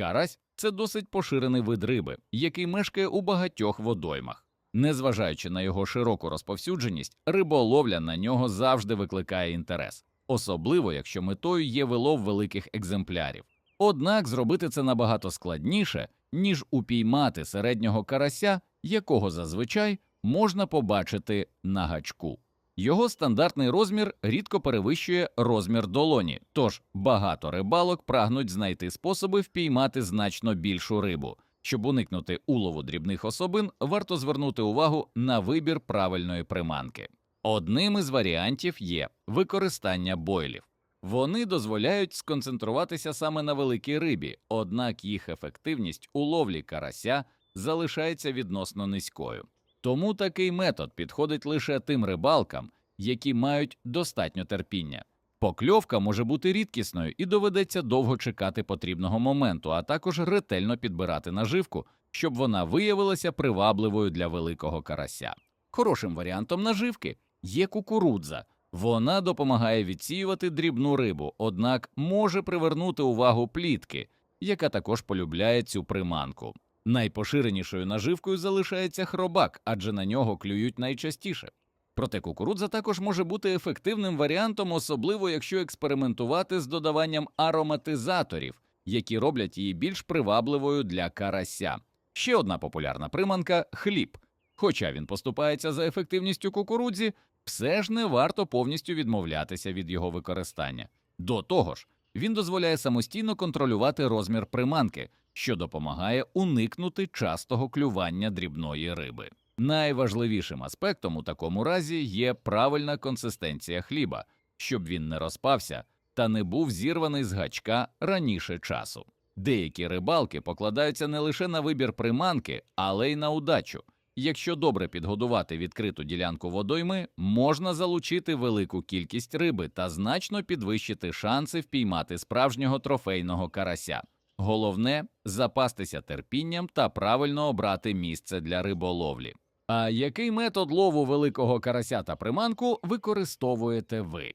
Карась це досить поширений вид риби, який мешкає у багатьох водоймах. Незважаючи на його широку розповсюдженість, риболовля на нього завжди викликає інтерес, особливо якщо метою є вилов великих екземплярів. Однак зробити це набагато складніше, ніж упіймати середнього карася, якого зазвичай можна побачити на гачку. Його стандартний розмір рідко перевищує розмір долоні, тож багато рибалок прагнуть знайти способи впіймати значно більшу рибу. Щоб уникнути улову дрібних особин, варто звернути увагу на вибір правильної приманки. Одним із варіантів є використання бойлів. Вони дозволяють сконцентруватися саме на великій рибі, однак їх ефективність у ловлі карася залишається відносно низькою. Тому такий метод підходить лише тим рибалкам, які мають достатньо терпіння. Покльовка може бути рідкісною і доведеться довго чекати потрібного моменту, а також ретельно підбирати наживку, щоб вона виявилася привабливою для великого карася. Хорошим варіантом наживки є кукурудза. Вона допомагає відсіювати дрібну рибу, однак може привернути увагу плітки, яка також полюбляє цю приманку. Найпоширенішою наживкою залишається хробак, адже на нього клюють найчастіше. Проте кукурудза також може бути ефективним варіантом, особливо якщо експериментувати з додаванням ароматизаторів, які роблять її більш привабливою для карася. Ще одна популярна приманка хліб. Хоча він поступається за ефективністю кукурудзі, все ж не варто повністю відмовлятися від його використання. До того ж, він дозволяє самостійно контролювати розмір приманки, що допомагає уникнути частого клювання дрібної риби. Найважливішим аспектом у такому разі є правильна консистенція хліба, щоб він не розпався та не був зірваний з гачка раніше часу. Деякі рибалки покладаються не лише на вибір приманки, але й на удачу. Якщо добре підгодувати відкриту ділянку водойми, можна залучити велику кількість риби та значно підвищити шанси впіймати справжнього трофейного карася. Головне запастися терпінням та правильно обрати місце для риболовлі. А який метод лову великого карася та приманку використовуєте ви?